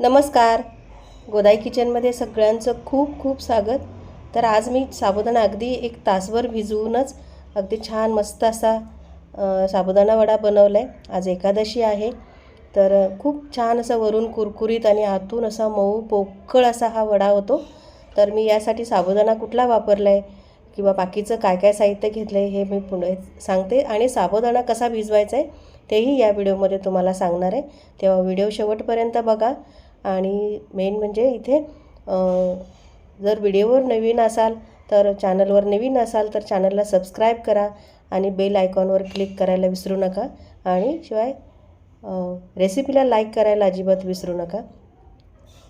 नमस्कार. गोदाई किचनमध्ये सगळ्यांचं खूप खूप स्वागत. तर आज मी साबुदाणा अगदी एक तासभर भिजवूनच अगदी छान मस्त असा साबुदाणा वडा बनवला आहे आज एकादशी आहे. तर खूप छान असं वरून कुरकुरीत आणि आतून असा मऊ पोकळ असा हा वडा होतो. तर मी यासाठी साबुदाणा कुठला वापरला आहे किंवा बाकीचं काय काय साहित्य घेतलं आहे हे मी पुढे सांगते. आणि साबुदाणा कसा भिजवायचा आहे तेही या व्हिडिओमध्ये तुम्हाला सांगणार आहे. तेव्हा व्हिडिओ शेवटपर्यंत बघा. आणि मेन म्हणजे इथे जर व्हिडिओवर नवीन असाल तर चॅनलवर नवीन असाल तर चॅनलला सबस्क्राईब करा आणि बेल आयकॉनवर क्लिक करायला विसरू नका. आणि शिवाय रेसिपीला लाईक करायला अजिबात विसरू नका.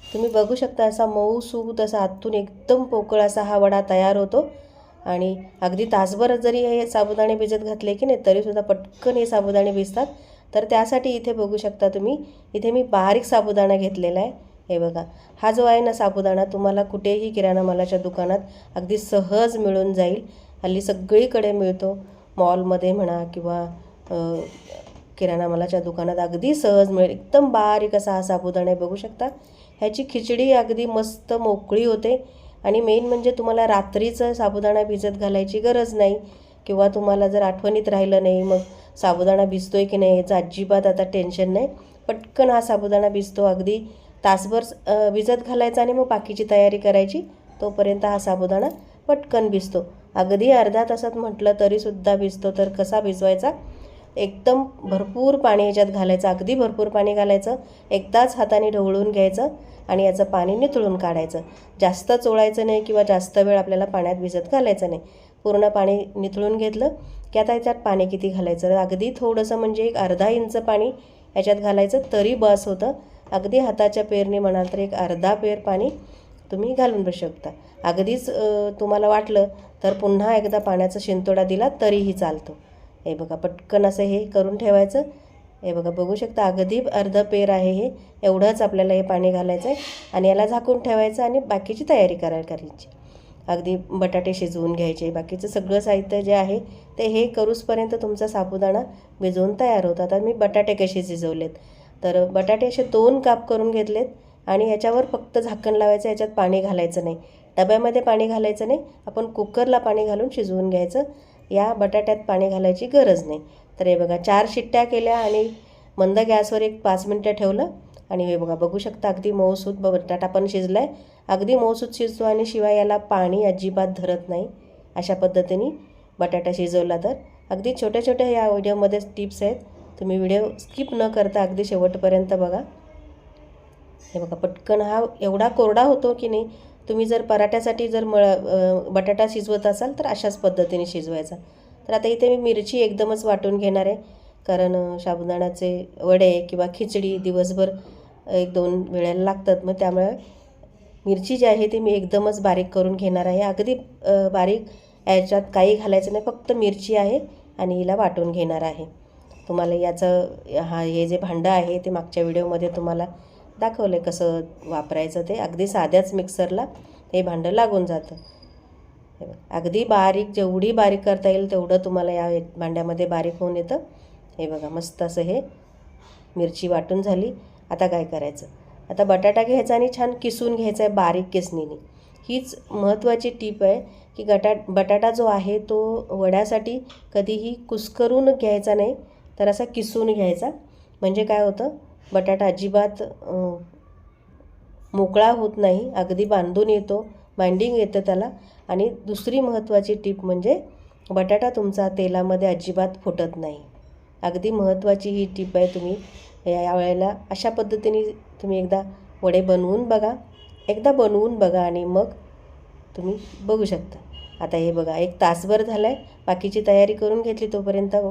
तुम्ही बघू शकता असा मऊ सूत असा आतून एकदम पोकळ असा हा वडा तयार होतो. आणि अगदी तासभर जरी हे साबुदाणे भिजत घातले की नाही तरीसुद्धा पटकन हे साबुदाणे भिजतात. तर त्यासाठी इथे बघू शकता तुम्ही इथे मी बारीक साबुदाणा घेतलेला आहे. हे बघा हा जो आहे ना साबुदाणा तुम्हाला कुठेही किराणा मालाच्या दुकानात अगदी सहज मिळून जाईल. हल्ली सगळीकडे मिळतो मॉलमध्ये म्हणा किंवा किराणा मालाच्या दुकानात अगदी सहज मिळेल. एकदम बारीक असा हा साबुदाणा आहे बघू शकता. ह्याची खिचडी अगदी मस्त मोकळी होते. आणि मेन म्हणजे तुम्हाला रात्रीचं साबुदाणा भिजत घालायची गरज नाही. किंवा तुम्हाला जर आठवणीत राहिलं नाही मग साबुदाणा भिजतो आहे की नाही याचं अजिबात आता टेन्शन नाही. पटकन हा साबुदाणा भिजतो अगदी तासभर भिजत घालायचा आणि मग बाकीची तयारी करायची. तोपर्यंत हा साबुदाणा पटकन भिजतो. अगदी अर्धा तासात म्हटलं तरीसुद्धा भिजतो तर कसा भिजवायचा? एकदम भरपूर पाणी याच्यात घालायचं अगदी भरपूर पाणी घालायचं. एकदाच हाताने ढवळून घ्यायचं आणि याचं पाणी निथळून काढायचं. जास्त चोळायचं नाही किंवा जास्त वेळ आपल्याला पाण्यात भिजत घालायचं नाही. पूर्ण पाणी निथळून घेतलं. की आता याच्यात पाणी किती घालायचं? अगदी थोडंसं म्हणजे एक अर्धा इंच पाणी याच्यात घालायचं तरी बस होतं. अगदी हाताच्या पेरने म्हणाल तर एक अर्धा पेर पाणी तुम्ही घालून बसू शकता. अगदीच तुम्हाला वाटलं तर पुन्हा एकदा पाण्याचा शिंतोडा दिला तरीही चालतो. हे बघा पटकन असं हे करून ठेवायचं. हे बघा बघू शकता अगदी अर्ध पेर आहे हे. एवढंच आपल्याला हे पाणी घालायचं आहे आणि याला झाकून ठेवायचं आणि बाकीची तयारी करायला करायची. अगदी बटाटे शिजवून घ्यायचे बाकीचं सगळं साहित्य जे आहे ते हे करूसपर्यंत तुमचा साबुदाणा भिजवून तयार होतो. आता मी बटाटे कसे शिजवलेत? तर बटाटे असे दोन काप करून घेतलेत आणि याच्यावर फक्त झाकण लावायचं याच्यात पाणी घालायचं नाही. डब्यामध्ये पाणी घालायचं नाही आपण कुकरला पाणी घालून शिजवून घ्यायचं. या बटाट्यात पाणी घालायची गरज नाही. तर हे बघा चार शिट्ट्या केल्या आणि मंद गॅसवर एक पाच मिनटं ठेवलं. आणि हे बघा बघू शकता अगदी मऊसूत ब- बटाटा पण शिजला आहे अगदी मऊसूत शिजतो आणि शिवाय याला पाणी अजिबात धरत नाही. अशा पद्धतीने बटाटा शिजवला तर. अगदी छोट्या छोट्या या व्हिडिओमध्ये टिप्स आहेत. तुम्ही व्हिडिओ स्किप न करता अगदी शेवटपर्यंत बघा. हे बघा पटकन हा एवढा कोरडा होतो की नाही तुम्ही जर पराठ्यासाठी जर मळ बटाटा शिजवत असाल तर अशाच पद्धतीने शिजवायचा. तर आता इथे मी मिरची एकदमच वाटून घेणार आहे. कारण साबुदाण्याचे वडे किंवा खिचडी दिवसभर एक दोन वेळेला लागतात. मग त्यामुळे मिरची जी आहे ती मी एकदमच बारीक करून घेणार आहे. अगदी बारीक याच्यात काही घालायचं नाही फक्त मिरची आहे आणि हिला वाटून घेणार आहे. तुम्हाला याचं हा हे जे भांडं आहे ते मागच्या व्हिडिओमध्ये तुम्हाला दाखवलं आहे कसं वापरायचं ते. अगदी साध्याच मिक्सरला हे भांडं लागून जातं. अगदी बारीक जेवढी बारीक करता येईल तेवढं तुम्हाला या भांड्यामध्ये बारीक होऊन येतं. हे बघा मस्त असं हे मिरची वाटून झाली. आता काय करायचं? आता बटाटा घ्यायचा आणि छान किसून घ्यायचा आहे बारीक किसणीने. हीच महत्त्वाची टीप आहे की गटा बटाटा जो आहे तो वड्यासाठी कधीही कुस्करून घ्यायचा नाही तर असा किसून घ्यायचा. म्हणजे काय होतं? बटाटा अजिबात मोकळा होत नाही अगदी बांधून येतो बाइंडिंग येतं त्याला. आणि दुसरी महत्त्वाची टीप म्हणजे बटाटा तुमचा तेलामध्ये अजिबात फुटत नाही. अगदी महत्त्वाची ही टीप आहे तुम्ही या वेळेला अशा पद्धतीने तुम्ही एकदा वडे बनवून बघा. एकदा बनवून बघा आणि मग तुम्ही बघू शकता. आता हे बघा एक तासभर झाला आहे बाकीची तयारी करून घेतली तोपर्यंत हो.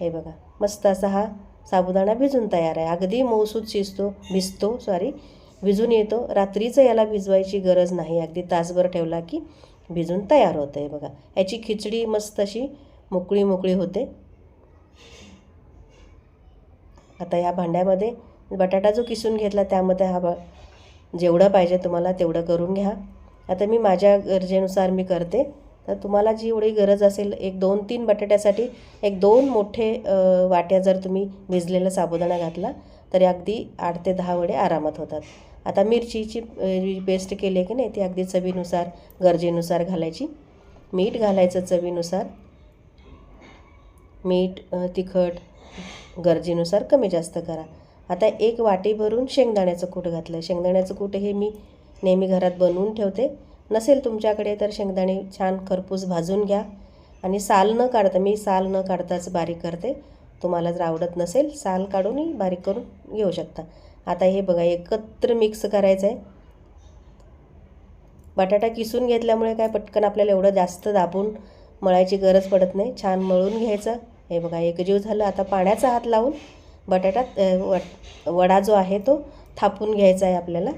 हे. बघा मस्त असा हा साबुदाणा भिजून तयार आहे. अगदी मौसूद शिजतो भिजतो सॉरी भिजून येतो. रात्रीचं याला भिजवायची गरज नाही. अगदी तासभर ठेवला की भिजून तयार होतं आहे बघा. याची खिचडी मस्त अशी मोकळी मोकळी होते. आता या भांड्यामध्ये बटाटा जो किसून घेतला त्यामध्ये हा ब जेवढं पाहिजे तुम्हाला तेवढं करून घ्या. आता मी माझ्या गरजेनुसार मी करते. तर तुम्हाला जी एवढी गरज असेल एक दोन तीन बटाट्यासाठी एक दोन मोठे वाट्या जर तुम्ही भिजलेला साबुदाणा घातला तरी अगदी आठ ते दहा वडे आरामात होतात. आता मिरचीची पेस्ट केली आहे की नाही ती अगदी चवीनुसार गरजेनुसार घालायची. मीठ घालायचं चवीनुसार. मीठ तिखट गरजेनुसार कमी जास्त करा. आता एक वाटी भरून शेंगदाण्याचं कूट घातलं. शेंगदाण्याचं कूट हे मी नेहमी घरात बनवून ठेवते. नसेल तुमच्याकडे तर शेंगदाणे छान खरपूस भाजून घ्या. आणि साल न काढता मी साल न काढताच बारीक करते. तुम्हाला जर आवडत नसेल साल काढूनही बारीक करून घेऊ शकता. आता हे बघा एकत्र मिक्स करायचं आहे बटाटा किसून घेतल्यामुळे काय पटकन आपल्याला एवढं जास्त दाबून मळायची गरज पडत नाही. छान मळून घ्यायचं. हे बघा एकजीव झालं. आता पाण्याचा हात लावून बटाटा वडा जो आहे तो थापून घ्यायचा आहे आपल्याला.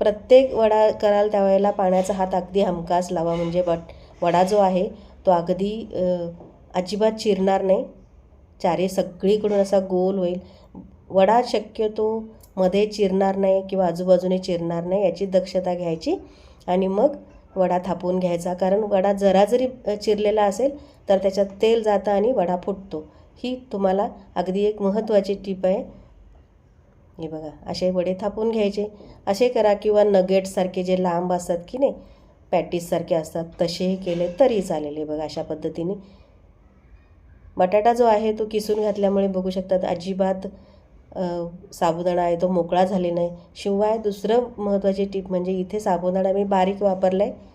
प्रत्येक वडा कराल त्यावेळेला पाण्याचा हात अगदी हमखास लावा. म्हणजे बट वडा जो आहे तो अगदी अजिबात चिरणार नाही. चारी सगळीकडून असा गोल होईल. वडा शक्यतो मध्ये चिरणार नाही किंवा आजूबाजूने चिरणार नाही याची दक्षता घ्यायची. आणि मग वडा थापून घ्यायचा. कारण वडा जरा जरी चिरलेला असेल तर त्याच्यात तेल जातं आणि वडा फुटतो. ही तुम्हाला अगदी एक महत्त्वाची टीप आहे. हे बघा असे वडे थापून घ्यायचे. असे करा किंवा नगेट्ससारखे जे लांब असतात की नाही पॅटीससारखे असतात तसेही केले तरी चालेल. हे बघा अशा पद्धतीने. बटाटा जो आहे तो किसून घातल्यामुळे बघू शकतात अजिबात साबुदाणा आहे तो मोकळा झाले नाही. शिवाय दुसरं महत्त्वाची टीप म्हणजे इथे साबुदाणा मी बारीक वापरला आहे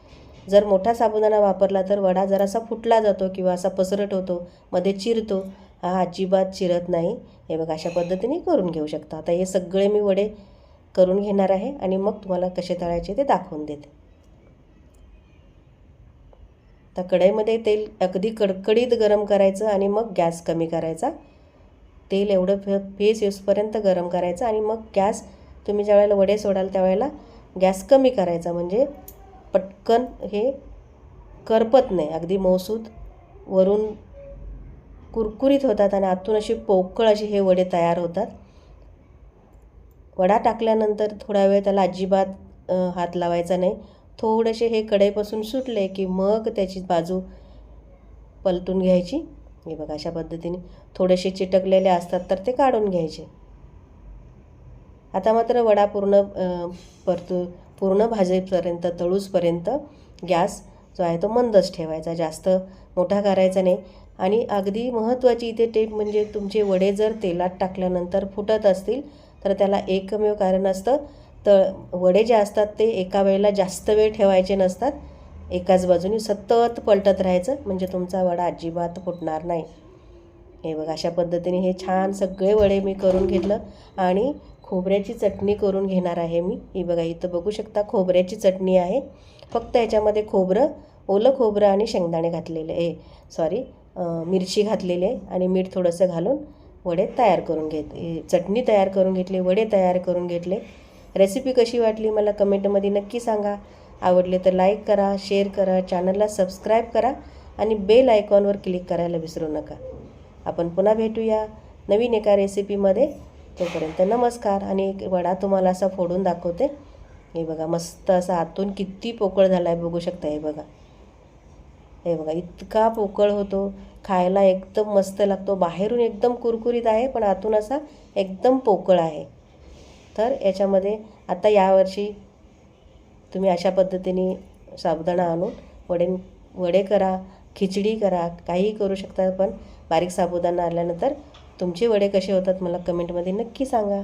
जर मोठा साबुदाणा वापरला तर वडा जरासा फुटला जातो किंवा असा पसरट होतो मध्ये चिरतो. हा अजिबात चिरत नाही. हे बघा अशा पद्धतीने करून घेऊ शकता. आता हे सगळे मी वडे करून घेणार आहे आणि मग तुम्हाला कसे तळायचे ते दाखवून देते. तर कढईमध्ये तेल अगदी कडकडीत गरम करायचं आणि मग गॅस कमी करायचा. तेल एवढं फे फेस येऊसपर्यंत गरम करायचं आणि मग गॅस तुम्ही ज्यावेळेला वडे सोडाल त्यावेळेला गॅस कमी करायचा. म्हणजे पटकन हे करपत नाही. अगदी मौसूद वरून कुरकुरीत होतात आणि आतून अशी पोकळ अशी हे वडे तयार होतात. वडा टाकल्यानंतर थोडा वेळ त्याला अजिबात हात लावायचा नाही. थोडेसे हे कढईपासून सुटले की मग त्याची बाजू पलटून घ्यायची. हे बघा अशा पद्धतीने थोडेसे चिटकलेले असतात तर ते काढून घ्यायचे. आता मात्र वडा पूर्ण परतू पूर्ण भाजेपर्यंत तळूसपर्यंत गॅस जो आहे तो मंदच ठेवायचा जास्त मोठा करायचा नाही. आणि अगदी महत्त्वाची इथे टेप म्हणजे तुमचे वडे जर तेलात टाकल्यानंतर फुटत असतील तर त्याला एकमेव कारण असतं तळ वडे जे असतात ते एका वेळेला जास्त वेळ ठेवायचे नसतात. एकाच बाजूने सतत पलटत राहायचं म्हणजे तुमचा वडा अजिबात फुटणार नाही. हे बघा अशा पद्धतीने हे छान सगळे वडे मी करून घेतलं आणि खोबऱ्याची चटणी करून घेणार आहे मी. ही बघा इथं बघू शकता खोबऱ्याची चटणी आहे. फक्त याच्यामध्ये खोबरं ओलं खोबरं आणि शेंगदाणे घातलेले आहे. सॉरी मिरची घातलेली आहे आणि मीठ थोडंसं घालून वडे तयार करून घेत हे चटणी तयार करून घेतली वडे तयार करून घेतले. रेसिपी कशी वाटली मला कमेंटमध्ये नक्की सांगा. आवडले तर लाईक करा शेअर करा चॅनलला सबस्क्राईब करा आणि बेल आयकॉनवर क्लिक करायला विसरू नका. आपण पुन्हा भेटूया नवीन एका रेसिपीमध्ये तोपर्यंत नमस्कार आणि एक वडा तुम्हाला असा फोडून दाखवते. हे बघा मस्त असा आतून किती पोकळ झाला आहे बघू शकता हे बघा. हे बघा इतका पोकळ होतो. खायला एकदम मस्त लागतो. बाहेरून एकदम कुरकुरीत आहे पण आतून असा एकदम पोकळ आहे. तर याच्यामध्ये आता यावर्षी तुम्ही अशा पद्धतीने साबुदाणा आणून वडे वडे करा खिचडी करा काहीही करू शकता पण बारीक साबुदाणा आल्यानंतर तुमचे वडे कसे होतात मला कमेंटमध्ये नक्की सांगा.